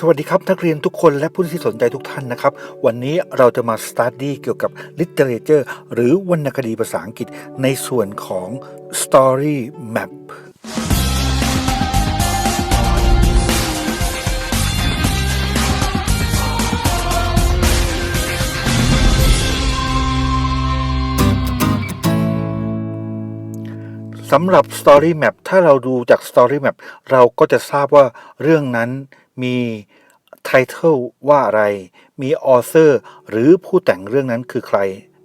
สวัสดีครับนักเรียนทุกคนและผู้ที่สนใจทุกท่านนะครับ วันนี้เราจะมาสต u d ดี้เกี่ยวกับ literature หรือวรรณคดีภาษาอังกฤษในส่วนของ story map สำหรับ Story Map ถ้าเราดูจาก Story Map เราก็จะทราบว่าเรื่องนั้น มี Title ว่าอะไร มี Author หรือผู้แต่งเรื่องนั้นคือใคร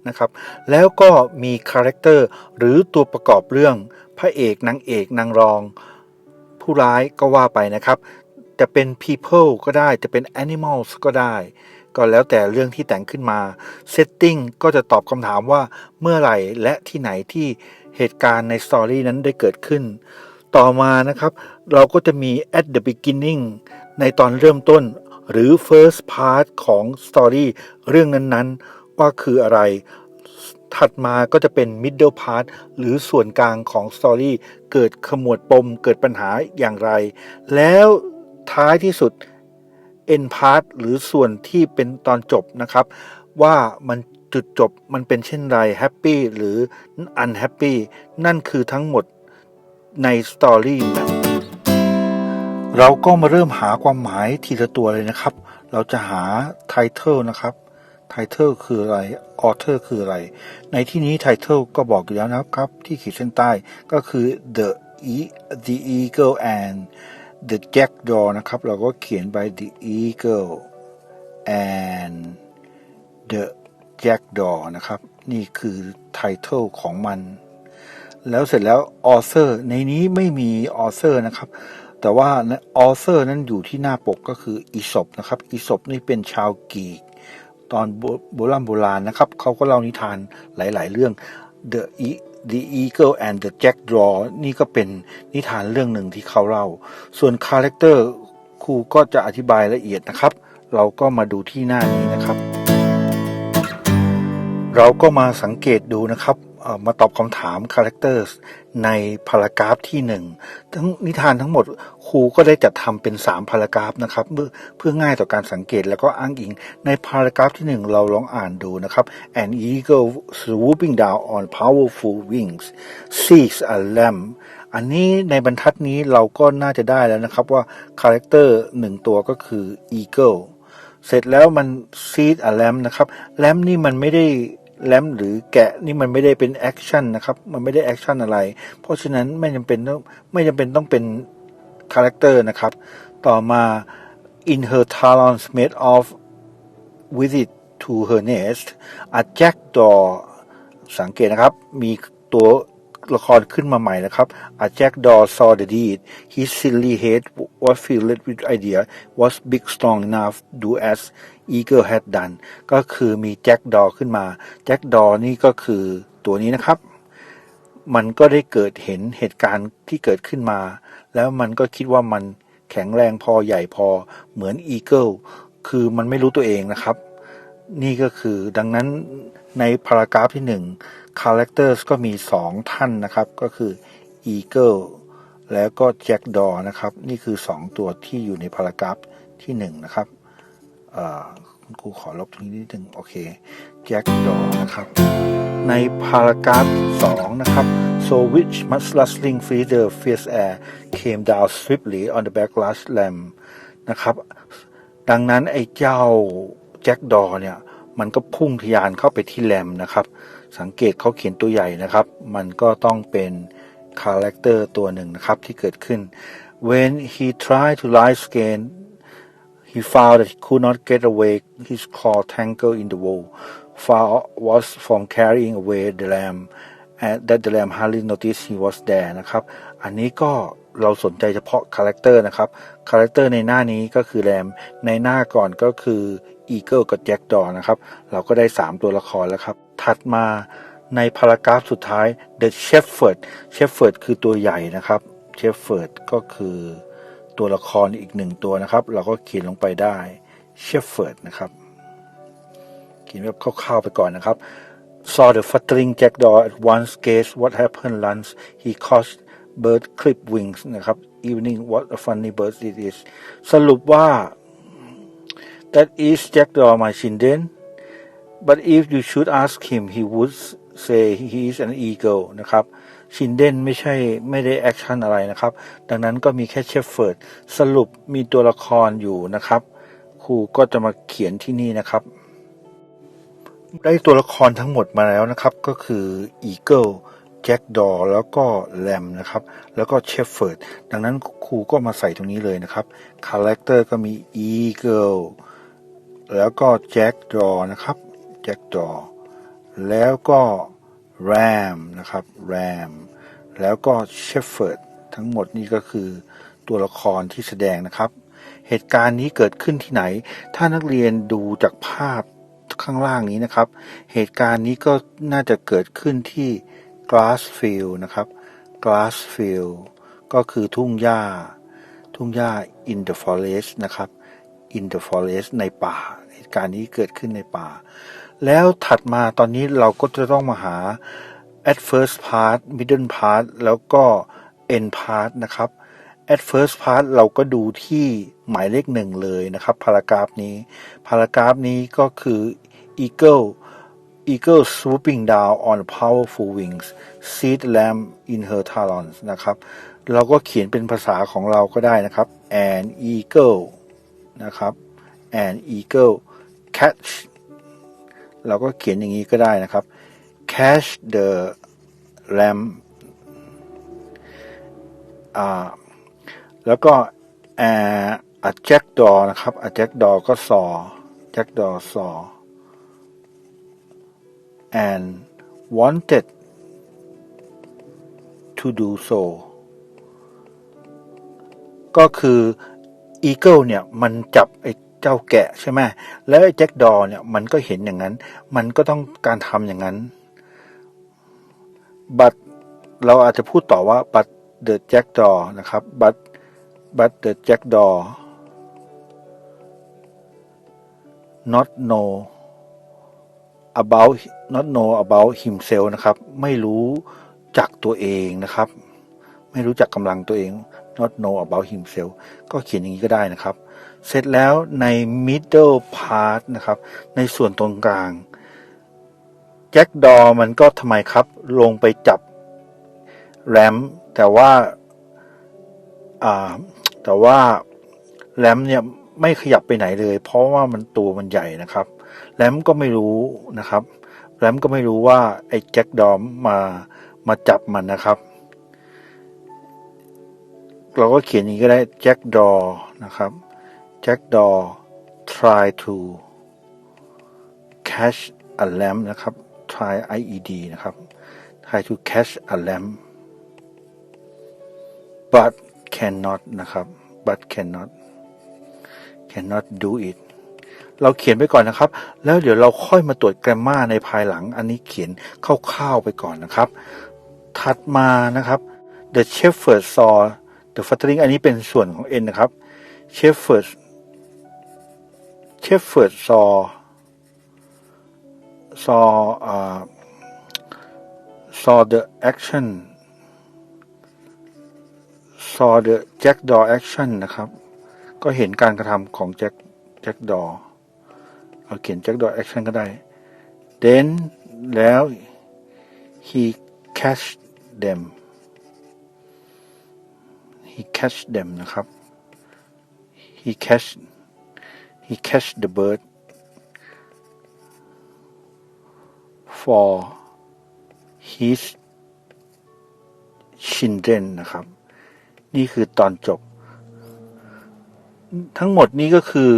นะครับ แล้วก็มี Character หรือตัวประกอบเรื่อง พระเอกนางเอกนางรอง ผู้ร้ายก็ว่าไปนะครับ จะเป็น people ก็ได้ จะเป็น animals ก็ได้ ก็แล้วแต่เรื่องที่แต่งขึ้นมา setting ก็จะตอบคำถามว่าเมื่อไหร่และที่ไหนที่เหตุการณ์ในสตอรี่นั้นได้เกิดขึ้น ต่อมานะครับ เราก็จะมี at the beginning ในตอนเริ่มต้นหรือ first part ของ story เรื่องนั้นๆ ว่าคืออะไร ถัดมาก็จะเป็น middle part หรือส่วนกลางของ story เกิดขมวดปมเกิดปัญหาอย่างไร แล้วท้ายที่สุด end part หรือส่วนที่เป็นตอนจบนะครับ ว่ามันจุดจบมันเป็นเช่นไร happy หรือ unhappy นั่นคือทั้งหมดใน story map เราก็มาเริ่มหาความหมายทีละตัวเลยนะครับ เราจะหา title นะครับ title คืออะไร author คืออะไร ในที่นี้ title ก็บอกอยู่แล้วนะครับ ที่ขีดเส้นใต้ก็คือ the e the eagle and the jackdaw นะครับ เราก็เขียนไป the eagle and the jackdaw นะครับ นี่คือ title ของมัน แล้วเสร็จแล้ว author ในนี้ไม่มี author นะครับ แต่ว่า author นั้นอยู่ที่หน้าปกก็คืออีศบนะครับอีศบนี่เป็นชาวกรีกตอนโบบราณโบราณนะครับเขาก็เล่านิทานหลาย ๆ เรื่อง The E- The Eagle and the Jackdaw นี่ก็เป็นนิทานเรื่องหนึ่งที่เขาเล่า ส่วนคาแรคเตอร์ครูก็จะอธิบายละเอียดนะครับ เราก็มาดูที่หน้านี้นะครับ เราก็มาสังเกตดูนะครับ มาตอบคำถาม characters ในพารากราฟที่หนึ่งทั้งนิทานทั้งหมดครูก็ได้จัดทำเป็น3พารากราฟนะครับเพื่อเพื่อง่ายต่อการสังเกตแล้วก็อ้างอิง ในพารากราฟที่หนึ่งเราลองอ่านดูนะครับ an eagle swooping down on powerful wings sees a lamb อันนี้ในบรรทัดนี้เราก็น่าจะได้แล้วนะครับว่าคาแรคเตอร์หนึ่งตัวก็คือ eagle เสร็จแล้วมันซีดอะแลมนะครับแลมนี่มันไม่ได้ แลมหรือแกะนี่มันไม่ได้เป็นแอคชั่นนะครับ มันไม่ได้แอคชั่นอะไร เพราะฉะนั้นไม่จำเป็นต้องไม่จำเป็นต้องเป็นคาแรคเตอร์นะครับ ต่อมา in her talons made of with it to her nest a jackdaw สังเกตนะครับ มีตัว ละครขึ้นมาใหม่นะครับ A jackdaw saw the deed his silly head was filled with idea was big strong enough do as eagle had done ก็คือมีแจ็คดอขึ้นมา แจ็คดอนี่ก็คือตัวนี้นะครับ มันก็ได้เกิดเห็นเหตุการณ์ที่เกิดขึ้นมา แล้วมันก็คิดว่ามันแข็งแรงพอใหญ่พอเหมือนอีเกิลคือมันไม่รู้ตัวเองนะครับ นี่ก็คือดังนั้น ในพารากราฟที่หนึ่ง characters ก็มีสองท่านนะครับ ก็คือ eagle แล้วก็ jack d o นะครับ นี่คือสองตัวที่อยู่ในพารากราฟที่หนึ่งนะครับคุณครูขอลบตรงนี้นิดนึง โอเค jack d o นะครับ ในพารากราฟสองนะครับ so which much rustling feather fierce air came down swiftly on the backlash lamb นะครับ ดังนั้นไอ้เจ้าแจ็คดอเนี่ย มันก็พุ่งทยานเข้าไปที่แรมนะครับ สังเกตเขาเขียนตัวใหญ่นะครับ มันก็ต้องเป็นคาแรคเตอร์ตัวหนึ่งนะครับที่เกิดขึ้น when he tried to lie again he found that he could not get away his claw tangled in the wool far was from carrying away the lamb and that the lamb hardly noticed he was there นะครับ อันนี้ก็ เราสนใจเฉพาะคาแรคเตอร์นะครับคาแรคเตอร์ในหน้านี้ก็คือแรม ในหน้าก่อนก็คืออีเกิลกับแจ็คดอนะครับ เราก็ได้ 3 ตัวละครแล้วครับ ถัดมาในพารากราฟสุดท้าย The Shepherd Shepherd คือตัวใหญ่นะครับ Shepherd ก็คือตัวละครอีกหนึ่งตัวนะครับ เราก็เขียนลงไปได้ Shepherd นะครับ เขียนแบบคร่าวๆไปก่อนนะครับ saw the fluttering jackdaw at once guess what happened lunch he caught bird clip wings นะครับ evening what a funny bird it is สรุปว่า that is Jackdaw my Shinden but if you should ask him he would say he is an eagle นะครับชินเดนไม่ใช่ไม่ได้แอคชั่นอะไรนะครับ ดังนั้นก็มีแค่เชฟเฟิร์ดสรุปมีตัวละครอยู่นะครับ ครูก็จะมาเขียนที่นี่นะครับ ได้ตัวละครทั้งหมดมาแล้วนะครับ ก็คืออีเกิล แจ็คดอแล้วก็แลมนะครับ แล้วก็เชฟเฟิร์ด ดังนั้นครูก็มาใส่ตรงนี้เลยนะครับ คาแรคเตอร์ก็มีอีเกิลแล้วก็แจ็คดอนะครับแจ็คดอแล้วก็แรมนะครับแรมแล้วก็เชฟเฟิร์ดทั้งหมดนี่ก็คือตัวละครที่แสดงนะครับ เหตุการณ์นี้เกิดขึ้นที่ไหน ถ้านักเรียนดูจากภาพข้างล่างนี้นะครับ เหตุการณ์นี้ก็น่าจะเกิดขึ้นที่ Glassfield นะครับ Glassfield ก็คือทุ่งหญ้า ทุ่งหญ้า in the forest นะครับ in the forest ในป่าเหตุการณ์นี้เกิดขึ้นในป่า แล้วถัดมาตอนนี้เราก็จะต้องมาหา at first part middle part แล้วก็ end part นะครับ at first part เราก็ดูที่หมายเลขหนึ่งเลยนะครับพารากราฟนี้พารากราฟนี้ก็คือ eagle eagle swooping down on powerful wings seed lamb in her talons นะครับ เราก็เขียนเป็นภาษาของเราก็ได้นะครับ an eagle นะครับ an eagle catch เราก็เขียนอย่างนี้ก็ได้นะครับ catch the lamb อ่า แล้วก็ a jackdaw นะครับ a jackdaw ก็ซอ jackdaw ซอ and wanted to do so ก็คือ Eagle เนี่ยมันจับไอ้เจ้าแกะใช่ไหมแล้วไอ้แจ็คดอเนี่ยมันก็เห็นอย่างนั้น มันก็ต้องการทำอย่างนั้น but เราอาจจะพูดต่อว่า but the jackdaw นะครับ but but the jackdaw not know about not know about himself นะครับ ไม่รู้จักตัวเองนะครับ ไม่รู้จักกำลังตัวเอง not know about himself ก็เขียนอย่างนี้ก็ได้นะครับ เสร็จแล้วใน middle part นะครับ ในส่วนตรงกลาง แจ็คดอมันก็ทำไมครับ ลงไปจับแรม แต่ว่าแต่ว่าแรมเนี่ยไม่ขยับไปไหนเลย เพราะว่ามันตัวมันใหญ่นะครับ แรมก็ไม่รู้นะครับ แรมก็ไม่รู้ว่าไอ้แจ็คดอมมามาจับมันนะครับ เราก็เขียนอย่างนี้ก็ได้แจ็คดอนะครับแจ็คดอ try to catch a lamb นะครับ try ied นะครับ try to catch a lamb but cannot นะครับ but cannot cannot do it เราเขียนไปก่อนนะครับ แล้วเดี๋ยวเราค่อยมาตรวจแกรมมาในภายหลัง อันนี้เขียนคร่าวๆไปก่อนนะครับ ถัดมานะครับ the shepherd saw the fluttering อันนี้เป็นส่วนของ n นะครับ shepherd shepherd saw saw uh, saw the action saw the jackdaw action นะครับ ก็เห็นการกระทำของแจ็คแจ็คดอ เราเขียนแจ็คดอ action ก็ได้ then แล้ว he catch them he catch them นะครับ he catch he catch the bird for his children นะครับ นี่คือตอนจบ ทั้งหมดนี้ก็คือ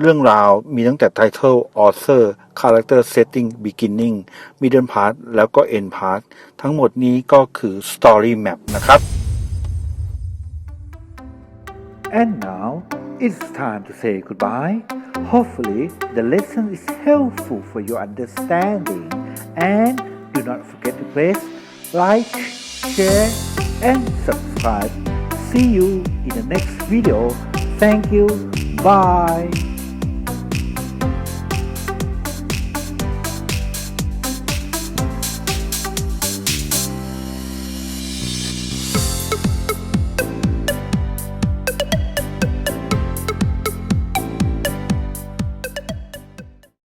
เรื่องราวมีตั้งแต่ Title Author Character Setting Beginning Middle Part แล้วก็ End Part ทั้งหมดนี้ก็คือ Story Map นะครับ And now it's time to say goodbye. Hopefully, the lesson is helpful for your understanding. And do not forget to press like, share, and subscribe. See you in the next video. Thank you. Bye.